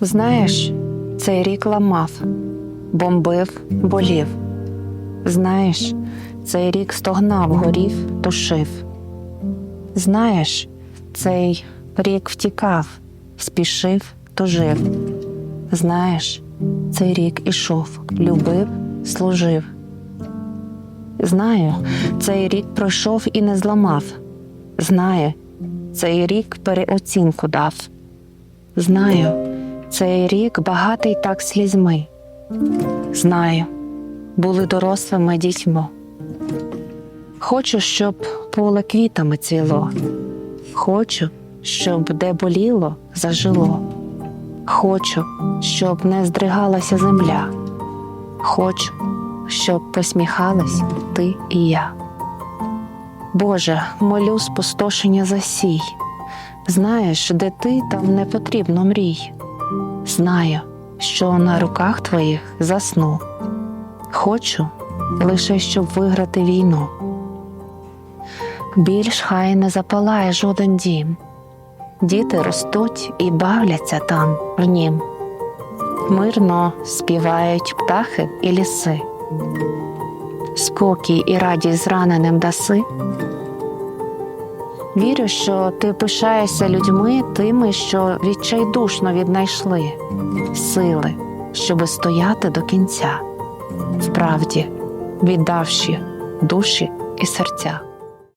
Знаєш, цей рік ламав, бомбив, болів. Знаєш, цей рік стогнав, горів, тушив. Знаєш, цей рік втікав, спішив, тужив. Знаєш, цей рік ішов, любив, служив. Знаю, цей рік пройшов і не зламав. Знаю, цей рік переоцінку дав. Знаю, цей рік багатий так слізьми. Знаю, були дорослими дітьми. Хочу, щоб поле квітами цвіло. Хочу, щоб де боліло, зажило. Хочу, щоб не здригалася земля. Хочу, щоб посміхались ти і я. Боже, молю спустошення засій. Знаєш, де ти там не потрібно мрій. Знаю, що на руках твоїх засну. Хочу лише щоб виграти війну. Більш хай не запалає жоден дім. Діти ростуть і бавляться там в нім. Мирно співають птахи і ліси. Спокій і радість зраненим даси. Вірю, що ти пишаєшся людьми тими, що відчайдушно віднайшли сили, щоби стояти до кінця, вправді віддавши душі і серця.